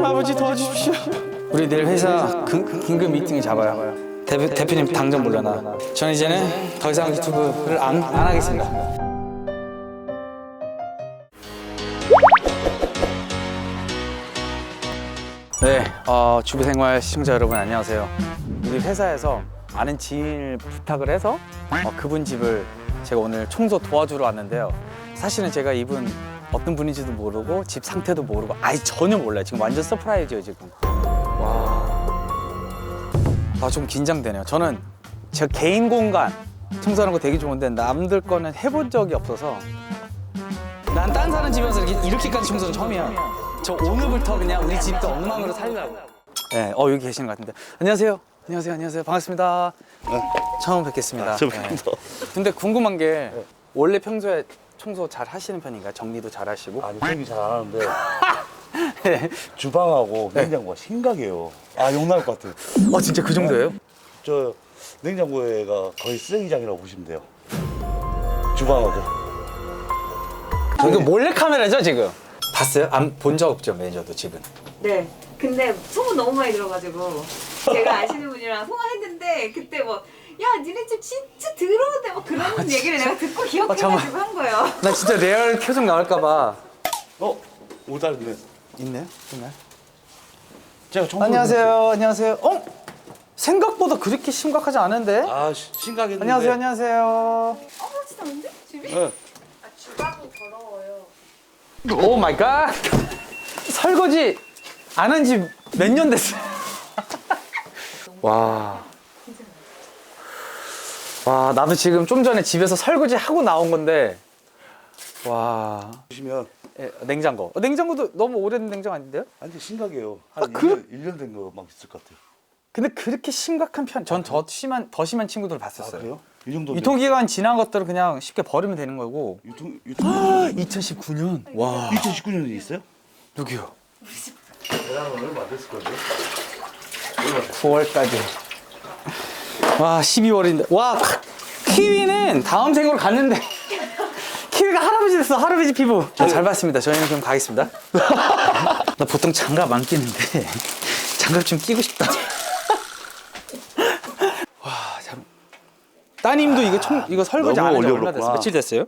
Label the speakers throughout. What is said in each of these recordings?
Speaker 1: 하나님 아버지 도와주십시오. 우리 내일 회사 근, 긴급 미팅을 잡아요. 대표, 대표님 당장 불러놔. 저는 이제는 더 이상 유튜브를 안, 안 하겠습니다. 네, 어, 주부생활 시청자 여러분 안녕하세요. 우리 회사에서 아는 지인을 부탁을 해서 어, 그분 집을 제가 오늘 청소 도와주러 왔는데요. 사실은 제가 이분 어떤 분인지도 모르고 집 상태도 모르고 아예 전혀 몰라요. 지금 완전 서프라이즈예요 지금. 와, 아 좀 긴장되네요. 저는 제 개인 공간 청소하는 거 되게 좋은데 남들 거는 해본 적이 없어서 난 딴 사람 집에서 이렇게, 이렇게까지 청소는 처음이야. 저 오늘부터 그냥 우리 집도 엉망으로 살려고. 네, 어 여기 계시는 것 같은데. 안녕하세요. 안녕하세요. 안녕하세요. 반갑습니다. 처음 뵙겠습니다.
Speaker 2: 처음
Speaker 1: 네.
Speaker 2: 뵙습니다.
Speaker 1: 근데 궁금한 게 원래 평소에 청소 잘 하시는 편인가요? 정리도 잘 하시고?
Speaker 2: 아니 정리 잘안 하는데
Speaker 1: 네.
Speaker 2: 주방하고 냉장고가 심각해요. 아욕 나올 것 같아요.
Speaker 1: 어 진짜 그 정도예요?
Speaker 2: 저 냉장고가 거의 쓰레기장이라고 보시면 돼요. 주방하고.
Speaker 1: 이거 몰래 카메라죠 지금? 봤어요? 안 본 적 없죠 매니저도 집은.
Speaker 3: 네. 근데 소문 너무 많이 들어가지고 제가 아시는 분이랑 통화했는데 그때 뭐 야, 니네 집 진짜 더러운데 뭐 그런 얘기를 내가 듣고 기억해가지고
Speaker 1: 잠깐만.
Speaker 3: 한 거예요.
Speaker 1: 나 진짜 레알 표정 나올까봐.
Speaker 2: 어? 오다르네.
Speaker 1: 있네요? 있나요?
Speaker 2: 제가 청소.
Speaker 1: 안녕하세요. 안녕하세요. 어? 생각보다 그렇게 심각하지 않은데?
Speaker 2: 아 시- 심각했는데.
Speaker 1: 안녕하세요. 안녕하세요.
Speaker 3: 아무렇지도 않은데? 집이?
Speaker 2: 네.
Speaker 3: 주방이 더러워요.
Speaker 1: 오 마이 갓. 설거지 안 한 지 몇 년 됐어요. 와. 와, 나도 지금 좀 전에 집에서 설거지 하고 나온 건데. 와.
Speaker 2: 보시면
Speaker 1: 예, 냉장고. 어, 냉장고도 너무 오래된 냉장고 아닌데요?
Speaker 2: 아니 심각해요. 한
Speaker 1: 아, 그-
Speaker 2: 1년, 1년 된 거 막 있을 것 같아요.
Speaker 1: 근데 그렇게 심각한 편, 전 더 심한, 더 심한 친구들
Speaker 2: 아
Speaker 1: 봤었어요.
Speaker 2: 그래요? 이 정도.
Speaker 1: 유통기간 지난 것들은 그냥 쉽게 버리면 되는 거고.
Speaker 2: 유통 유통.
Speaker 1: 2019년? 와.
Speaker 2: 2019년에 있어요?
Speaker 1: 누구요?
Speaker 2: 대략 얼마 안 됐을 건데.
Speaker 1: 9월까지. 와, 12월인데. 와, 키위는 다음 생으로 갔는데. 키위가 할아버지 됐어, 할아버지 피부. 자, 잘 봤습니다. 저희는 그럼 가겠습니다. 나 보통 장갑 안 끼는데. 장갑 좀 끼고 싶다. 와, 참. 따님도 이거 총, 이거 설거지
Speaker 2: 너무
Speaker 1: 안 한지 얼마
Speaker 2: 올려놓구나.
Speaker 1: 됐어요? 며칠 됐어요?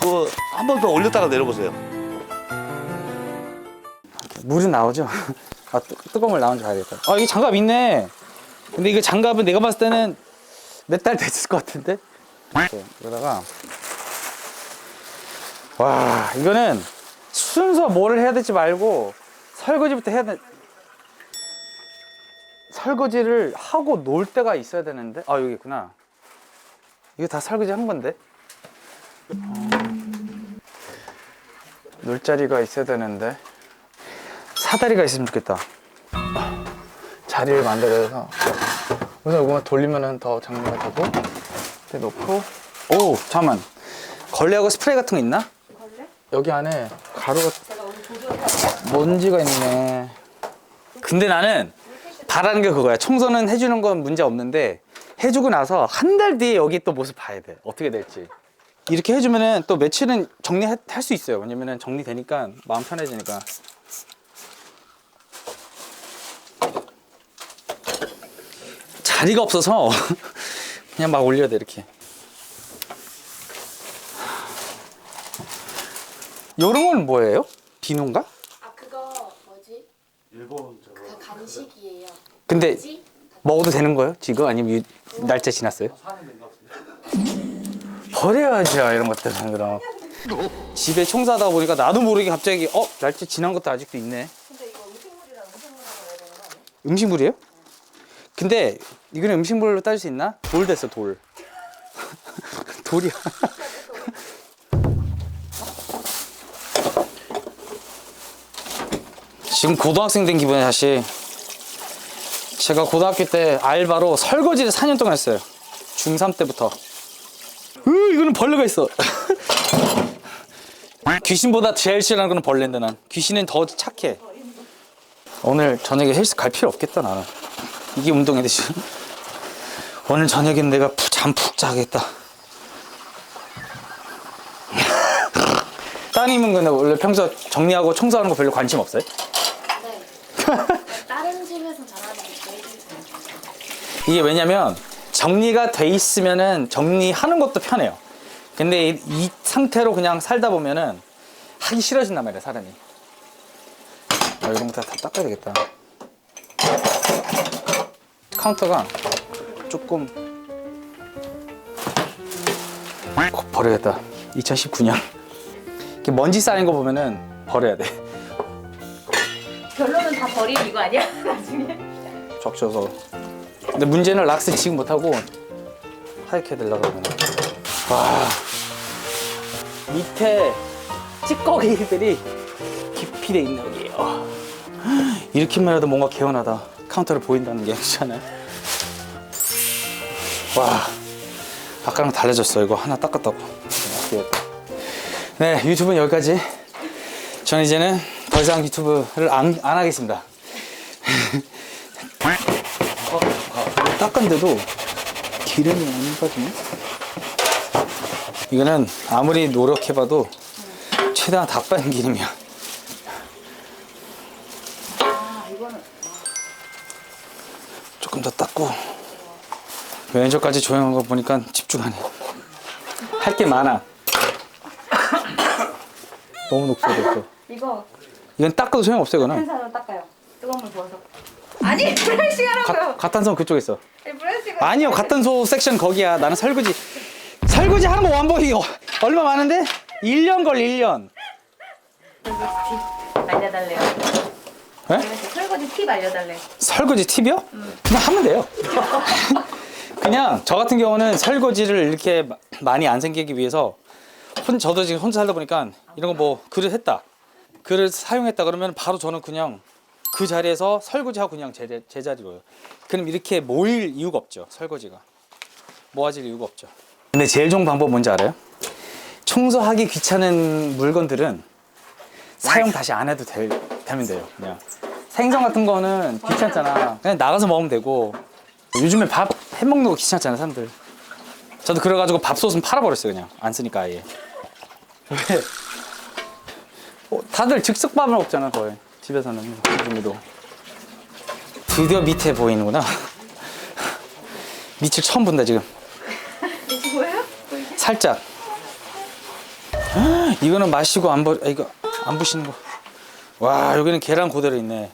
Speaker 2: 그거 한 번 더 올렸다가 내려보세요.
Speaker 1: 물은 나오죠? 아, 뜨, 뜨거운 물 나오는지 봐야겠다. 아, 이게 장갑 있네. 근데 이거 장갑은 내가 봤을 때는 몇 달 됐을 것 같은데? 네, 여기다가. 와, 이거는 순서 뭐를 해야 될지 말고 설거지부터 해야 돼. 설거지를 하고 놀 때가 있어야 되는데. 아, 여기 있구나. 이거 다 설거지 한 건데. 어, 놀 자리가 있어야 되는데. 사다리가 있으면 좋겠다. 자리를 만들어서 우선 이거만 돌리면은 더 정리가 되고 이렇게 놓고 오 잠만 걸레하고 스프레이 같은 거 있나?
Speaker 3: 걸래?
Speaker 1: 여기 안에 가루가
Speaker 3: 제가 오늘
Speaker 1: 먼지가 있네. 근데 나는 바라는 게 그거야. 청소는 해주는 건 문제 없는데 해주고 나서 한 달 뒤에 여기 또 모습 봐야 돼. 어떻게 될지. 이렇게 해주면은 또 며칠은 정리할 수 있어요. 왜냐면은 정리되니까 마음 편해지니까. 자리가 없어서 그냥 막 올려야 돼 이렇게. 요런 건 뭐예요? 비누인가?
Speaker 4: 아 그거 뭐지?
Speaker 2: 일본 저거.
Speaker 4: 그 간식이에요.
Speaker 1: 근데
Speaker 4: 뭐지?
Speaker 1: 먹어도 되는 거예요? 지금 아니면 유- 날짜 지났어요? 버려야죠 이런 것들은 그럼 집에 청소하다 보니까 나도 모르게 갑자기 어 날짜 지난 것도 아직도 있네
Speaker 3: 근데 이거 음식물이랑 음식물하고 해야 되는 거 아니야?
Speaker 1: 음식물이에요? 근데 이거는 음식물로 따질 수 있나? 돌 됐어 돌. 돌이야. 지금 고등학생 된 기분이야 다시. 제가 고등학교 때 알바로 설거지를 4년 동안 했어요. 중3 때부터. 으 이거는 벌레가 있어. 귀신보다 제일 싫어하는 거는 벌레인데 난. 귀신은 더 착해. 오늘 저녁에 헬스 갈 필요 없겠다 나는 이게 운동인데 지금 오늘 저녁엔 내가 잠 푹 자겠다 따님은 근데 원래 평소 정리하고 청소하는 거 별로 관심 없어요?
Speaker 4: 다른 집에서 잘하는 게 제일 좋아요.
Speaker 1: 이게 왜냐면 정리가 돼 있으면은 정리하는 것도 편해요. 근데 이, 이 상태로 그냥 살다 보면은 하기 싫어진단 말이야 사람이. 아, 이런 거 다 닦아야 되겠다. 카운터가 조금 꼭 버려야겠다. 2019년. 이렇게 먼지 쌓인 거 보면은 버려야 돼.
Speaker 3: 결론은 다 버리는 이거 아니야? 나중에.
Speaker 1: 적셔서. 근데 문제는 락스 지금 못하고 하얗게 해달라고 그러면. 와. 밑에 찌꺼기들이 깊이 돼 있는 여기에요. 이렇게만 해도 뭔가 개운하다. 카운터를 보인다는 게 괜찮아요. 와. 아까랑 달라졌어. 이거 하나 닦았다고. 네, 유튜브는 여기까지. 저는 이제는 더 이상 유튜브를 안, 안 하겠습니다. 닦은데도 기름이 안 빠지네? 이거는 아무리 노력해봐도 최대한 다 빠진 기름이야. 매니저까지 조용한 거 보니까 집중하네. 할 게 많아. 너무 녹슬었어.
Speaker 3: 이거
Speaker 1: 이건 닦아도 소용없어 이거는.
Speaker 3: 한사로 닦아요. 뜨거운 물 부어서. 아니 하라고요.
Speaker 1: 가, 갓단성 그쪽에 있어.
Speaker 3: 아니, 브러쉬가.
Speaker 1: 아니요, 갓단소 섹션 거기야. 나는 설거지. 설거지 하는 거 완복이 얼마 많은데? 1년 걸 1년.
Speaker 3: 알려달래요.
Speaker 1: 에?
Speaker 3: 설거지 팁 알려달래.
Speaker 1: 설거지 팁이요? 그냥 하면 돼요. 그냥 저 같은 경우는 설거지를 이렇게 마- 많이 안 생기기 위해서 혼 저도 지금 혼자 살다 보니까 이런 거 뭐 그릇 했다. 그릇 사용했다 그러면 바로 저는 그냥 그 자리에서 설거지하고 그냥 제, 제자리로요. 그럼 이렇게 모일 이유가 없죠. 설거지가. 모아질 이유가 없죠. 근데 제일 좋은 방법 뭔지 알아요? 청소하기 귀찮은 물건들은 사용 다시 안 해도 될, 되면 돼요. 그냥 생선 같은 거는 귀찮잖아. 그냥 나가서 먹으면 되고 요즘에 밥 해먹는 거 귀찮잖아 사람들. 저도 그래가지고 밥솥은 팔아버렸어요 그냥 안 쓰니까 아예. 왜? 어, 다들 즉석밥을 먹잖아 거의 집에서는 요즘에도. 드디어 밑에 보이는구나. 밑을 처음 본다 지금.
Speaker 3: 뭐예요?
Speaker 1: 살짝. 이거는 마시고 안 버, 아, 이거 안 부시는 거. 와, 여기는 계란 그대로 있네.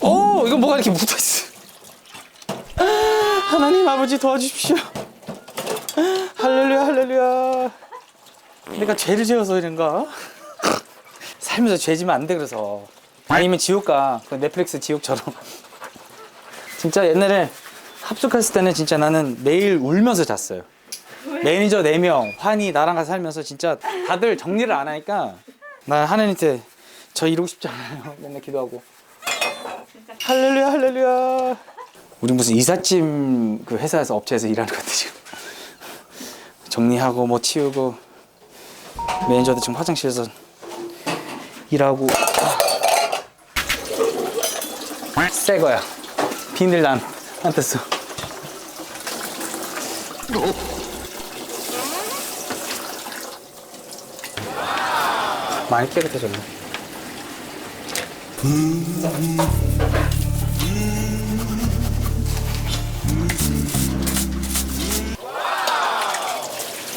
Speaker 1: 오, 이거 뭐가 이렇게 묻어 있어. 하나님 아버지 도와주십시오. 할렐루야, 할렐루야. 내가 죄를 지어서 이런가? 살면서 죄 지면 안 돼 그래서. 아니면 지옥 가. 그 넷플릭스 지옥처럼. 진짜 옛날에 합숙했을 때는 진짜 나는 매일 울면서 잤어요. 매니저 4명, 환희 나랑 같이 살면서 진짜 다들 정리를 안 하니까 나 하나님한테 저 이러고 싶지 않아요. 맨날 기도하고. 할렐루야, 할렐루야. 우리 무슨 이삿짐 그 회사에서 업체에서 일하는 것 같아 지금. 정리하고 뭐 치우고 매니저도 지금 화장실에서 일하고 새 거야. 비닐 난 한테 써. 많이 깨끗해졌네.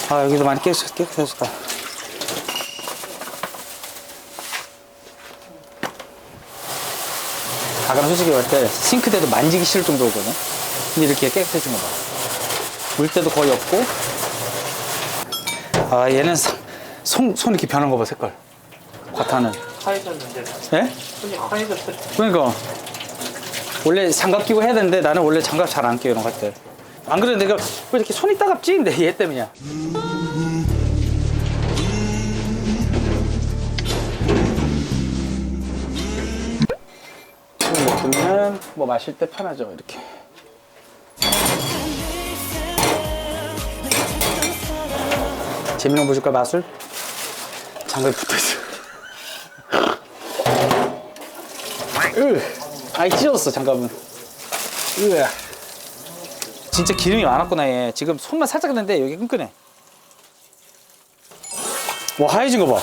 Speaker 1: 아 여기도 많이 깨끗, 깨끗해졌다. 아까 솔직히 말할 때 싱크대도 만지기 싫을 정도거든. 근데 이렇게 깨끗해진 거 봐. 물때도 거의 없고. 아 얘는 사- 손, 손 이렇게 변한 거 봐 색깔. 과타는.
Speaker 5: 하얘졌는데
Speaker 1: 예?
Speaker 5: 손이 하얘졌어요.
Speaker 1: 그러니까 원래 장갑 끼고 해야 되는데 나는 원래 장갑 잘 안 끼요 이런 거 할 때. 안 그래도 내가 왜 이렇게 손이 따갑지? 근데 얘 때문이야. 술 먹으면 뭐 마실 때 편하죠 이렇게. 재민호 보실까 마술? 장갑에 붙어 있어. 으, 아이 찢어졌어 장갑은. 으. 진짜 기름이 많았구나 얘. 지금 손만 살짝 했는데 여기 끈끈해. 와 하얘진 거 봐.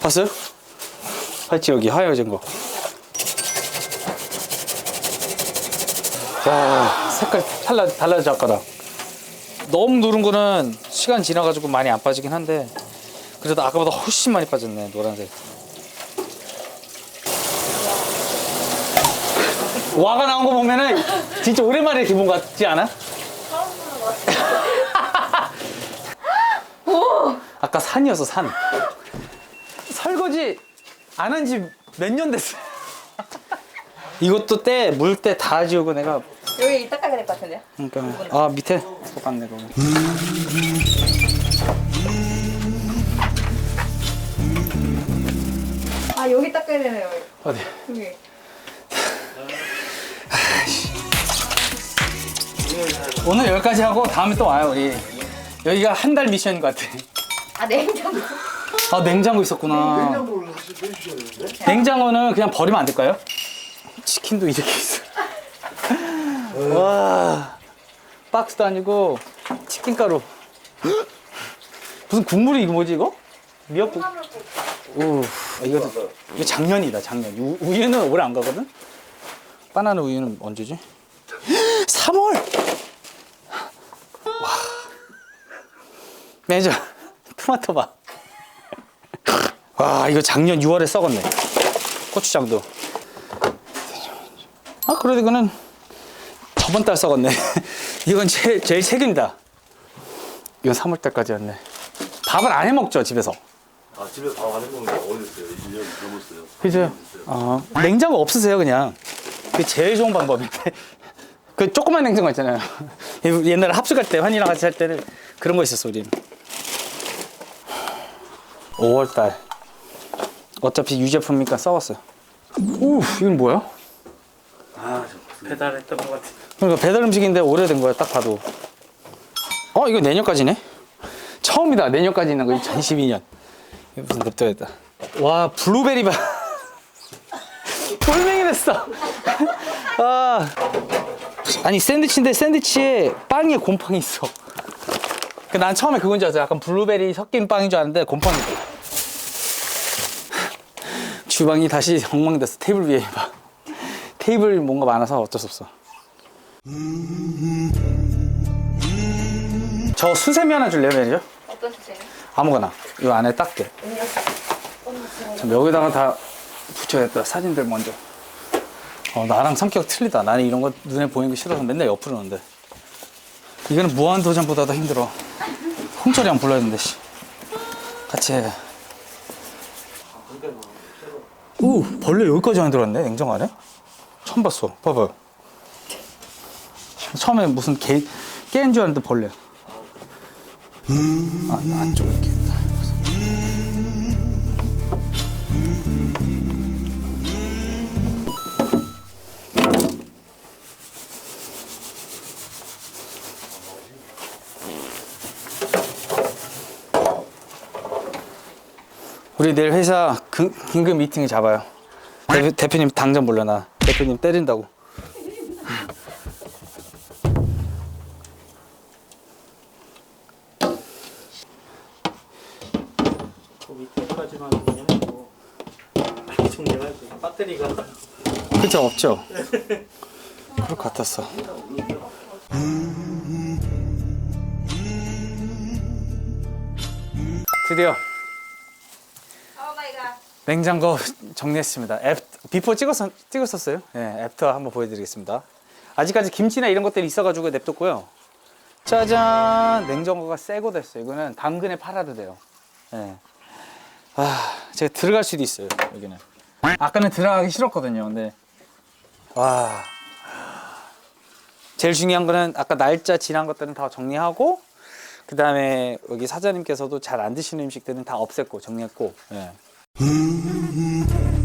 Speaker 1: 봤어요? 팔찌 여기 하얘진 거. 와 색깔 달라 달라져 아까랑. 너무 누른 거는 시간 지나가지고 많이 안 빠지긴 한데 그래도 아까보다 훨씬 많이 빠졌네 노란색. 와가 나온 거 보면은 진짜 오랜만에 기분 같지 않아? 아까 산이었어 산. 설거지 안 한 지 몇 년 됐어. 이것도 때 물 때 다 지우고 내가
Speaker 3: 여기 닦아야 될것 같은데요?
Speaker 1: 그러니까 아 밑에 똑같네 그거.
Speaker 3: 아 여기 닦아야 되네요.
Speaker 1: 어디?
Speaker 3: 여기.
Speaker 1: 오늘 여기까지 하고 다음에 또 와요 우리. 여기가 한 달 미션인 것 같아.
Speaker 3: 아 냉장고.
Speaker 1: 아 냉장고 있었구나. 냉장고는 그냥 버리면 안 될까요? 치킨도 이렇게 있어. 와 박스도 아니고 치킨 가루. 무슨 국물이 이거 뭐지 이거? 미역국. 오 이거 이거 작년이다 작년. 우, 우유는 올해 안 가거든. 바나나 우유는 언제지? 3월. 매니저 토마토 봐. 와 이거 작년 6월에 썩었네. 고추장도. 아 그래도 이거는 저번 달 썩었네. 이건 제일, 제일 최근이다. 이건 3월 달까지였네. 밥을 안 해 먹죠 집에서?
Speaker 2: 아 집에서 밥 안 해먹는 게 어렸어요. 1년 넘었어요.
Speaker 1: 그죠? 어, 냉장고 없으세요 그냥? 그게 제일 좋은 방법인데. 그 조그만 냉장고 있잖아요. 옛날에 합숙할 때 환이랑 같이 할 때는 그런 거 있었어 우리는 5월달. 어차피 유제품이니까 썩었어요. 오 이건 뭐야?
Speaker 2: 아, 배달했던 것 같아.
Speaker 1: 그러니까 배달 음식인데 오래된 거야 딱 봐도. 어 이거 내년까지네? 처음이다 내년까지 있는 거. 2012년. 이거 무슨 냅둬야겠다. 와 블루베리 바 돌멩이 됐어. 아. 아니 샌드위치인데 샌드위치에 빵에 곰팡이 있어. 그난 처음에 그건 줄 알았어 약간 블루베리 섞인 빵인 줄 알았는데 곰팡이다 주방이 다시 엉망됐어. 테이블 위에 봐. 테이블 뭔가 많아서 어쩔 수 없어. 저 수세미 하나 줄래요 매니저?
Speaker 3: 어떤 주세요?
Speaker 1: 아무거나. 이 안에 닦게. 참 여기다가 다 붙여야겠다 사진들 먼저. 어, 나랑 성격 틀리다. 나는 이런 거 눈에 보이는 거 싫어서 맨날 옆으로 놓는데. 이거는 무한도전보다 더 힘들어. 홍철이 형 불러야 되는데 씨. 같이 해 오, 벌레 여기까지 안에 들어왔네 냉장고 안에? 처음 봤어. 봐봐 처음에 무슨 개, 깨인 줄 알았는데 벌레. 아, 안쪽에 해서. 우리 내일 회사 근, 긴급 미팅을 잡아요. 대표, 대표님 당장 불러놔. 대표님 때린다고.
Speaker 5: 그 밑에까지만 그냥 하고 대충 내가 그 배터리가
Speaker 1: 그죠 없죠? 그럴 것 같았어. 드디어. 냉장고 정리했습니다. 앱 비포 찍었 찍었었어요. 예, 애프터 한번 보여드리겠습니다. 아직까지 김치나 이런 것들이 있어가지고 냅뒀고요. 짜잔 냉장고가 새고 됐어요. 이거는 당근에 팔아도 돼요. 예. 아 제가 들어갈 수도 있어요. 여기는. 아까는 들어가기 싫었거든요. 근데 와 제일 중요한 거는 아까 날짜 지난 것들은 다 정리하고 그 다음에 여기 사장님께서도 잘 안 드시는 음식들은 다 없앴고 정리했고 Mm-hmm.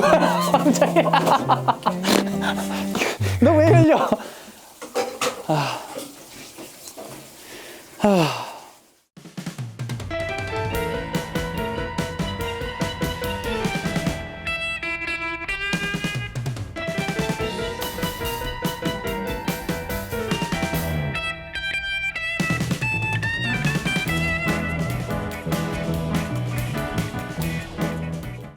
Speaker 1: 예. 너왜 흘려?